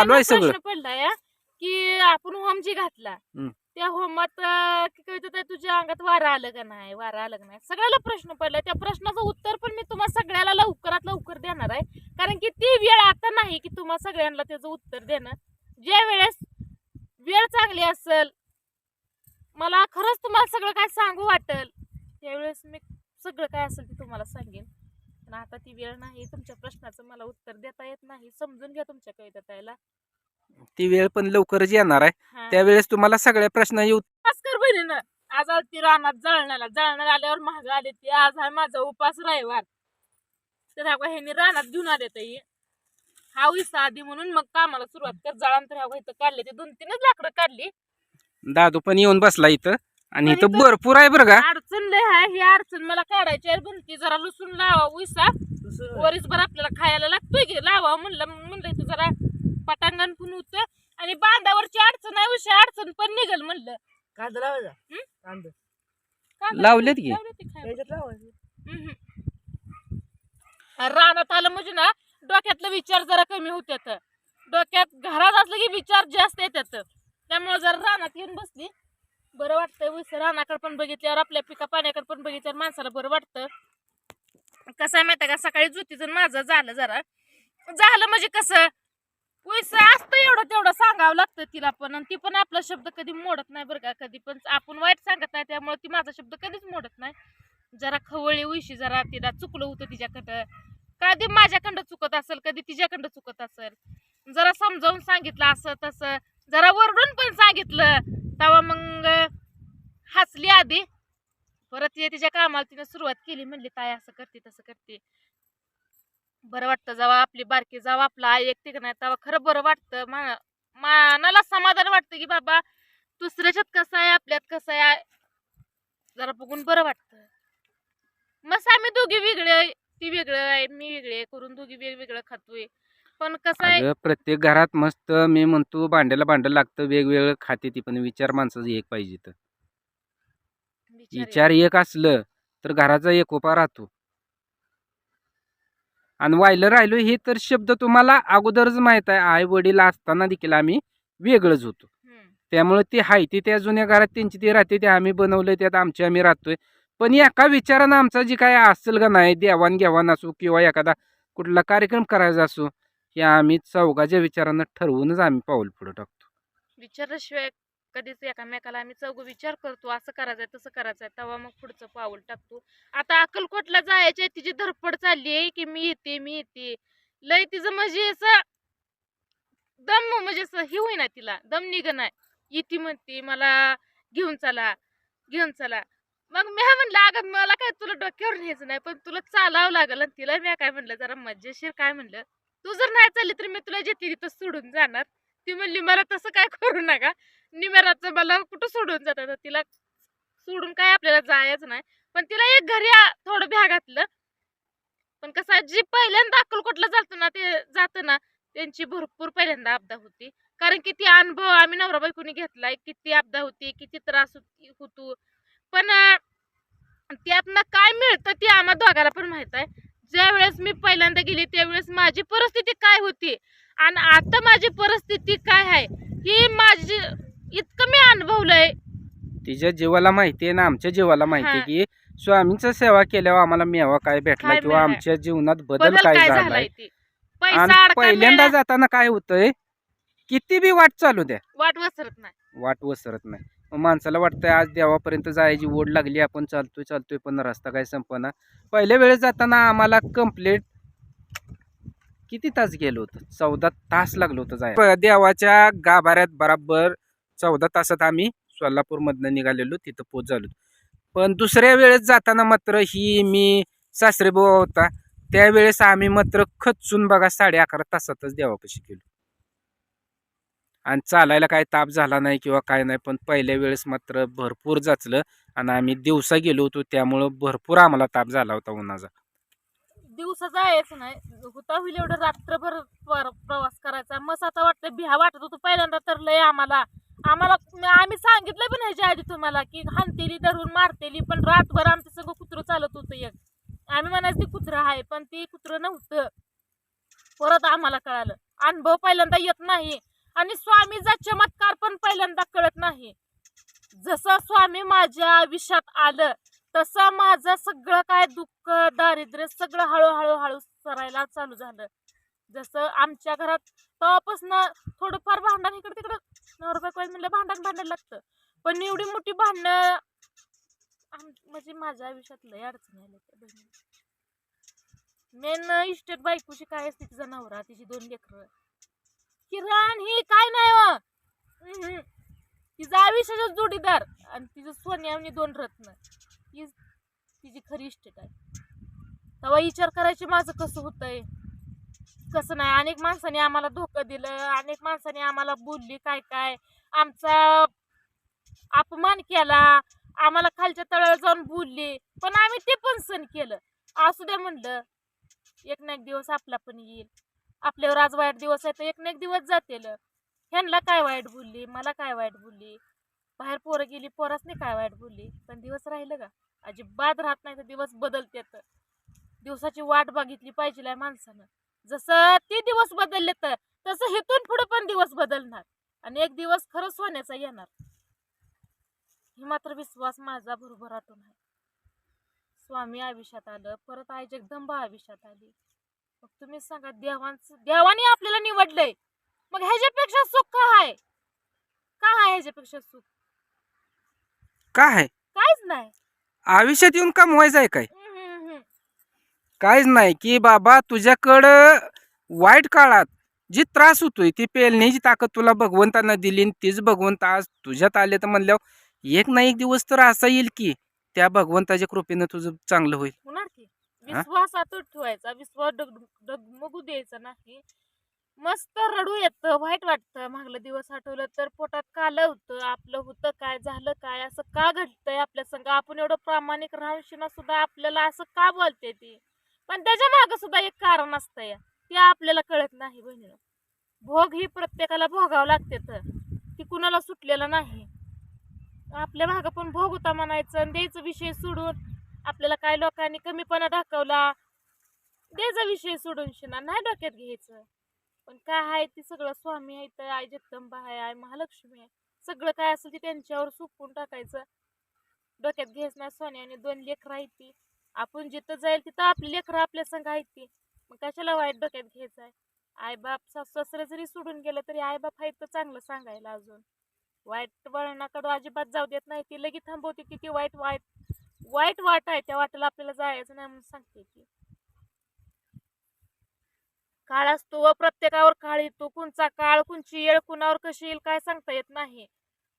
चालू आहे सगळं. प्रश्न पडलाय की आपण होम जी घातला. त्या होमात तुझ्या अंगात वारं आलं का नाही वारं आलं का नाही? सगळ्याला प्रश्न पडलाय. त्या प्रश्नाचं उत्तर पण मी तुम्हाला सगळ्याला लवकरात लवकर देणार आहे. कारण की ती वेळ आता नाही की तुम्हाला सगळ्यांना त्याचं उत्तर देणं. ज्या वेळेस वेळ चांगली असेल मला खरंच तुम्हाला सगळं काय सांगू वाटेल त्यावेळेस मी सगळं काय असेल ते तुम्हाला सांगेन. पण आता ती वेळ नाही तुमच्या प्रश्नाचं मला उत्तर देता येत नाही समजून घ्या तुमच्या कविता ती वेळ पण लवकरच येणार आहे. हा. त्यावेळेस तुम्हाला सगळ्या प्रश्नाची उत्तर भास्कर बहिणीनं आज आली ती रानात जळणाला जळणार आल्यावर महाग आले ती आज आहे माझा उपास रविवार. तर ह्या ह्यानी रानात घेऊन आले ताई. हा विसा आधी म्हणून मग कामाला सुरुवात कर जळांतर ह्या इथं काढले ते दोन तीनच लाकडं काढली. दादू पण येऊन बसला इथं. आणि इथं तो- भरपूर आहे बरं का. अडचण लय आहे ही अडचण मला काढायची आहे. बुंती जरा लुसून लावा विसा वरीस भर आपल्याला खायला लागतोय की लावा म्हणलं म्हणलं इथं जरा पटांगण पण होतं. आणि बांधावरची अडचण आहे विषय अडचण पण निघल म्हणलं. कांदा लावायचा हं? कांदा. कांदा- लावलेत की? रानात आलं म्हणजे ना डोक्यातले विचार जरा कमी होत्यात. डोक्यात घरात असलं की विचार जास्त येतात त्यामुळे जरा रानात येऊन बसली. बरं वाटतंय. वैसे रानाकडे पण बघितल्यावर आपल्या पिका पाण्याकडे पण बघितल्यावर माणसाला बरं वाटतं. कसं आहे माहिती आहे का? सकाळी ज्योतीचं माझं झालं जरा. झालं म्हणजे कसं? वैसे असतं एवढं तेवढं सांगावं लागतं तिला पण. आणि ती पण आपला शब्द कधी मोडत नाही बरं का कधी पण. आपण वाईट सांगत नाही त्यामुळे ती माझा शब्द कधीच मोडत नाही. जरा खवळी उशी जरा तिला चुकलं होतं तिच्याकडं. कधी माझ्याकडं चुकत असेल कधी तिच्याकडं चुकत असेल. जरा समजावून सांगितलं असं तसं. जरा वरडून पण सांगितलं. तेव्हा मग हसली आधी. परत तिच्या कामाला तिने सुरुवात केली. म्हणली ताई असं करते तसं करते. बरं वाटतं जेव्हा आपली बारकी जावं आपला आई एकटी का नाही तेव्हा खरं बरं वाटतं. मा- मनाला समाधान वाटतं की बाबा दुसऱ्याच्यात कसं आहे आपल्यात कसं आहे जरा बघून बरं वाटतं. मग आम्ही दोघी वेगळे आहे. ती वेगळं आहे मी वेगळे करून दोघी वेगवेगळं खातोय. पण कसं आहे अगं प्रत्येक घरात मस्त मी म्हणतो भांड्याला भांडं लागतं वेगवेगळं खाते ती पण विचार माणसाचं एक पाहिजे तर. विचार आहे. विचार एक असलं तर घराचा एकोपा राहतो. आणि वाहिलं राहिलो हे तर शब्द तुम्हाला अगोदरच माहीत आहे. आई वडील असताना देखील आम्ही वेगळंच होतो. हम्म. त्यामुळे ती हाय ती त्या जुन्या घरात त्यांची ती राहते ते आम्ही बनवलंय त्यात आमची आम्ही राहतोय. पण एका विचारानं आमचा जी काय असेल का नाही देवाणघेवाण असो किंवा एखादा कुठला कार्यक्रम करायचा असो हे आम्ही चौघाच्या विचारांना ठरवूनच आम्ही पाऊल पुढे टाकतो. विचारल्याशिवाय कधीच एकामेकाला आम्ही चौघ विचार करतो असं करायचंय तसं करायचंय तेव्हा मग पुढचं पाऊल टाकतो. आता अक्कलकोटला जायचे तिची धडपड चालली आहे की मी येते मी येते. लय तिचं म्हणजे असं दम म्हणजे असं हे होईना तिला दम निघ नाही येते म्हणते मला घेऊन चला घेऊन चला. मग मी हा म्हणलं अगं मला काय तुला डोक्यावर न्यायचं नाही पण तुला चालावं लागल. आणि तिला मी काय म्हणलं जरा मजेशीर काय म्हणलं तू जर नाही चालली तर मी तुला जे तिथं सोडून जाणार. ती म्हणली मला तसं काय करू नका. निमेराचं मला कुठं सोडून जातात तिला सोडून काय आपल्याला जायच नाही. पण तिला एक घरी थोडं भ्या घातलं पण कसं जी पहिल्यांदा अक्कलकोटला जातो ना ते जातं ना त्यांची भरपूर पहिल्यांदा आपदा होती. कारण किती अनुभव आम्ही नवरा बायकोनी घेतलाय किती आपदा होती किती त्रास होती- होतो. पण त्यातनं काय मिळतं ते आम्हा दोघाला पण माहीत आहे. ज्या वेळेस मी पहिल्यांदा गेली त्यावेळेस माझी परिस्थिती काय होती? आणि आता माझी परिस्थिती काय आहे? ही माझी इतकं मी अनुभवलंय. तिच्या जीवाला माहिती आहे ना आमच्या जीवाला माहिती आहे. की स्वामींचा सेवा केल्यावर आम्हाला मेवा काय भेटला काय किंवा मिळालं? आमच्या जीवनात बदल बदल काय काय झालाय? झालाय ती? आणि पैसा अडका पहिल्यांदा मिळाला, जाताना काय होतंय? किती बी वाट चालू द्या. वाट वसरत नाही. वाट वसरत नाही. माणसाला वाटतंय आज देवापर्यंत जायची ओढ लागली आपण चालतोय चालतोय पण रस्ता काय संपना. पहिल्या वेळेस जाताना आम्हाला कंप्लीट किती तास गेलो होतो? चौदा तास लागलो होतं जाय देवाच्या गाभाऱ्यात बराबर चौदा तासात आम्ही सोलापूरमधनं निघालेलो तिथं पोच झालो. पण दुसऱ्या वेळेस जाताना मात्र ही मी सासरेबुवा होता त्यावेळेस आम्ही मात्र खचून बघा साडे अकरा तासातच देवापाशी गेलो. आणि चालायला काय ताप झाला नाही किंवा काय नाही पण पहिल्या वेळेस मात्र भरपूर जाचलं आणि आम्ही दिवसा गेलो होतो त्यामुळं भरपूर आम्हाला ताप झाला होता उन्हाचा. दिवसा जायचं नाही. होता होईल एवढं रात्रभर प्रवास करायचा. मस्त आता वाटतं भिहा वाटत होतं पहिल्यांदा तर लय आम्हाला. आम्हाला आम्ही सांगितलं पण ह्याच्या आधी तुम्हाला की हानतेली धरून मारतेली पण रातभर आमचं सगळं कुत्रं चालत होतं एक. आम्ही म्हणायचं ते कुत्रं आहे पण ते कुत्रं नव्हतं. परत आम्हाला कळालं. अनुभव पहिल्यांदा येत नाही. आणि स्वामीचा चमत्कार पण पहिल्यांदा कळत नाही. जसं स्वामी माझ्या आयुष्यात आलं तसं माझं सगळं काय दुःख दारिद्र्य सगळं हळूहळू हळू सरायला चालू झालं. जसं आमच्या घरात तेव्हापासून थोडंफार भांडण इकडे तिकडं नवरा बायको म्हणलं भांडण भांडायला लागतं. पण एवढी मोठी भांडणं आम- म्हणजे माझ्या आयुष्यात लय अडचण आल्या मेन इस्टेट बायकोशी काय असते तिचा नवरा तिची दोन लेकरं. किरण ही काय नाही हो. तिचा आयुष्याचा जोडीदार आणि तिचं सोन्या आणि दोन रत्न. ही तिची खरी इष्टेट आहे. तेव्हा विचार करायचे माझं कसं होतंय? कसं नाही? अनेक माणसाने आम्हाला धोकं दिलं अनेक माणसाने आम्हाला बोलली काय काय? आमचा अपमान केला आम्हाला खालच्या तळाला जाऊन बोलली पण आम्ही ते पण सण केलं. असू द्या म्हणलं एक ना एक दिवस आपला पण येईल. आपल्यावर आज वाईट दिवस आहे तर एक ना एक दिवस जातील. ह्यांना काय वाईट बोलली? मला काय वाईट बोलली? बाहेर पोरं गेली पोरासने काय वाईट बोलली? पण दिवस राहिलं का? अजिबात राहत नाही तर दिवस बदलतेत. दिवसाची वाट बघितली पाहिजे माणसानं. जसं ते दिवस बदलले तर तसं हेतून पुढे पण दिवस बदलणार. आणि एक दिवस खरंच होण्याचा येणार. हे मात्र विश्वास माझा बरोबर आठवून आहे स्वामी आयुष्यात आलं परत आई जगदंबा आयुष्यात आली. मग तुम्ही सांगा देवांचं देवाने आपल्याला निवडलंय. मग ह्याच्यापेक्षा सुख काय आहे काय आहे ह्याच्यापेक्षा सुख? काय आहे काहीच नाही. आयुष्यात येऊन कमवायचं आहे काय? हम्म, हम्म, हम्म. काहीच नाही की बाबा तुझ्याकडं वाईट काळात जी त्रास होतोय ती पेलण्याची ताकद तुला भगवंतानं दिली आणि तीच भगवंत आज तुझ्यात आले तर म्हणल्यावर एक ना एक दिवस तर असा येईल की त्या भगवंताच्या कृपेनं तुझं चांगलं होईल. होणार की? विश्वासातच ठेवायचा विश्वास डग डगमगू द्यायचा नाही. मस्त रडू येतं वाईट वाटतं. मागलं दिवस आठवलं तर पोटात कालं होतं आपलं होतं काय झालं काय असं का घडतंय आपल्या संग? आपण एवढं प्रामाणिक राहून सुद्धा आपल्याला असं का बोलते ती? पण त्याच्या मागं सुद्धा एक कारण असतंय ते आपल्याला कळत नाही बहिणी भोग ही प्रत्येकाला भोगावं लागते तर. ती कुणाला सुटलेलं नाही. आपल्या मागं पण भोग होता म्हणायचं आणि द्यायचं विषय सोडून आपल्याला काय लोकांनी कमीपणा दाखवला? द्यायचा विषय सोडून शिना. नाही डोक्यात घ्यायचं. पण काय आहे ते सगळं स्वामी आहे तर आई जगदंबा आहे आई महालक्ष्मी आहे. सगळं काय असेल ते त्यांच्यावर सुकून टाकायचं. डोक्यात घ्यायचं नाही सोन्याने दोन लेकरं आहेत ती. आपण जिथं जाईल तिथं आपली लेकरं आपल्या संग आहेत ती. मग कशाला वाईट डोक्यात घ्यायचं आहे? आई बाप सासू सासरे जरी सोडून गेलं तरी आई बाप आहेत तर चांगलं सांगायला अजून. वाईट वळणाकडं अजिबात जाऊ देत नाही. ती लगेच थांबवते ती ती वाईट वाईट वाईट वाट आहे त्या वाटेला आपल्याला जायचं नाही म्हणून सांगते की. काळ असतो व प्रत्येकावर काळ येतो. कोणचा काळ कोणची येळ कुणावर कशी येईल काय सांगता येत नाही.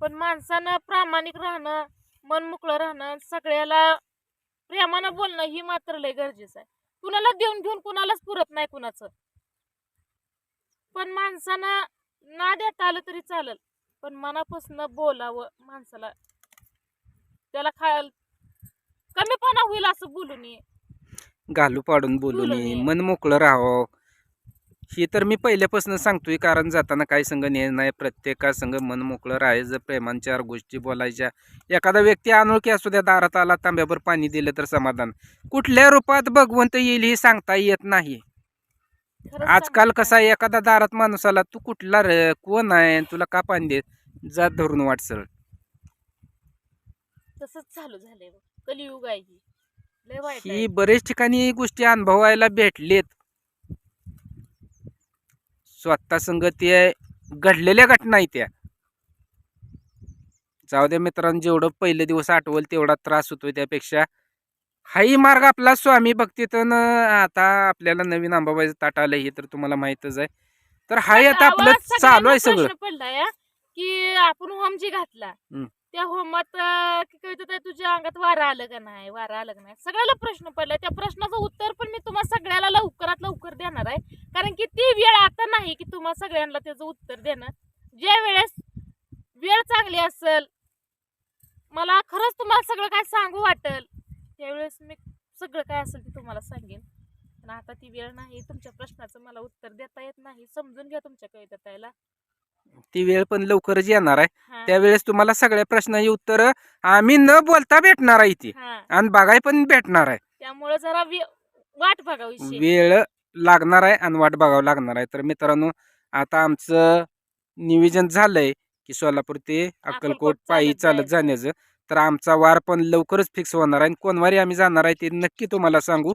पण माणसानं प्रामाणिक राहणं मन मोकळं राहणं सगळ्याला प्रेमानं बोलणं ही मात्र लय गरजेचं आहे. कुणाला देऊन घेऊन कुणालाच पुरत नाही कुणाचं. पण माणसानं ना देता आलं तरी चालेल. पण मनापासून बोलावं माणसाला. त्याला खा कमीपणा होईल असं बोलू नये. घालू पाडून बोलू बोलू नये नये. मन मोकळं राहावं. हे तर मी पहिल्यापासून सांगतोय कारण जाताना काही संघ ने नाही प्रत्येका संघ मन मोकळं राहायचं प्रेमान चार गोष्टी बोलायच्या. एखादा व्यक्ती अनोळखी असू द्या दारात आला तांब्यावर पाणी दिलं तर समाधान. कुठल्या रूपात भगवंत येईल हे सांगता येत नाही. खरंच आजकाल सांगते. कसा आहे, एखादा दारात माणूस आला तू कुठला रे कोण आहे तुला का पाणी देत? जात धरून वाटसळ तसंच चालू झालंय बघ. कलियुग आहे ही. लय वाईट ही आहे. बरेच ठिकाणी गोष्टी अनुभवायला भेटलेत. स्वतः संग ते घडलेल्या घटना आहेत त्या. जाऊ द्या मित्रांनो जेवढं पहिले दिवस आठवल तेवढा त्रास होतोय त्यापेक्षा. हाही मार्ग आपला स्वामी भक्तीतून आता आपल्याला नवीन आंबाबाईचं ताट आलं हे तर तुम्हाला माहीतच आहे. तर हाही आता आपलं आवाज चालू आहे सगळं. प्रश्न पडलाय हा, की आपण होम जी घातला. हम्म. त्या होमात कविता की तुझ्या अंगात वारा आलं का नाही वारा आलं का नाही? सगळ्याला प्रश्न पडला. त्या प्रश्नाचं उत्तर पण मी तुम्हाला सगळ्याला लवकरात लवकर देणार आहे. कारण की ती वेळ आता नाही की तुम्हाला सगळ्यांना त्याचं उत्तर देणं. ज्या वेळेस वेळ चांगली असेल मला खरंच तुम्हाला सगळं काय सांगू वाटेल त्यावेळेस मी सगळं काय असेल ते तुम्हाला सांगेन. पण आता ती वेळ नाही. तुमच्या प्रश्नाचं मला उत्तर देता येत नाही. समजून घ्या तुमच्या कविता ती वेळ पण लवकरच येणार आहे. त्यावेळेस तुम्हाला सगळ्या प्रश्नाची उत्तर आम्ही न बोलता भेटणार आहे ती हा. आणि बघाय पण भेटणार आहे. त्यामुळे जरा वाट बघा विषय. वेळ लागणार आहे आणि वाट बघावं लागणार आहे. तर मित्रांनो आता आमचं नियोजन झालंय की सोलापूर ते अक्कलकोट पायी चालत. जाण्याचं. तर आमचा वार पण लवकरच फिक्स होणार आहे आणि कोणवारी आम्ही जाणार आहे ते नक्की तुम्हाला सांगू.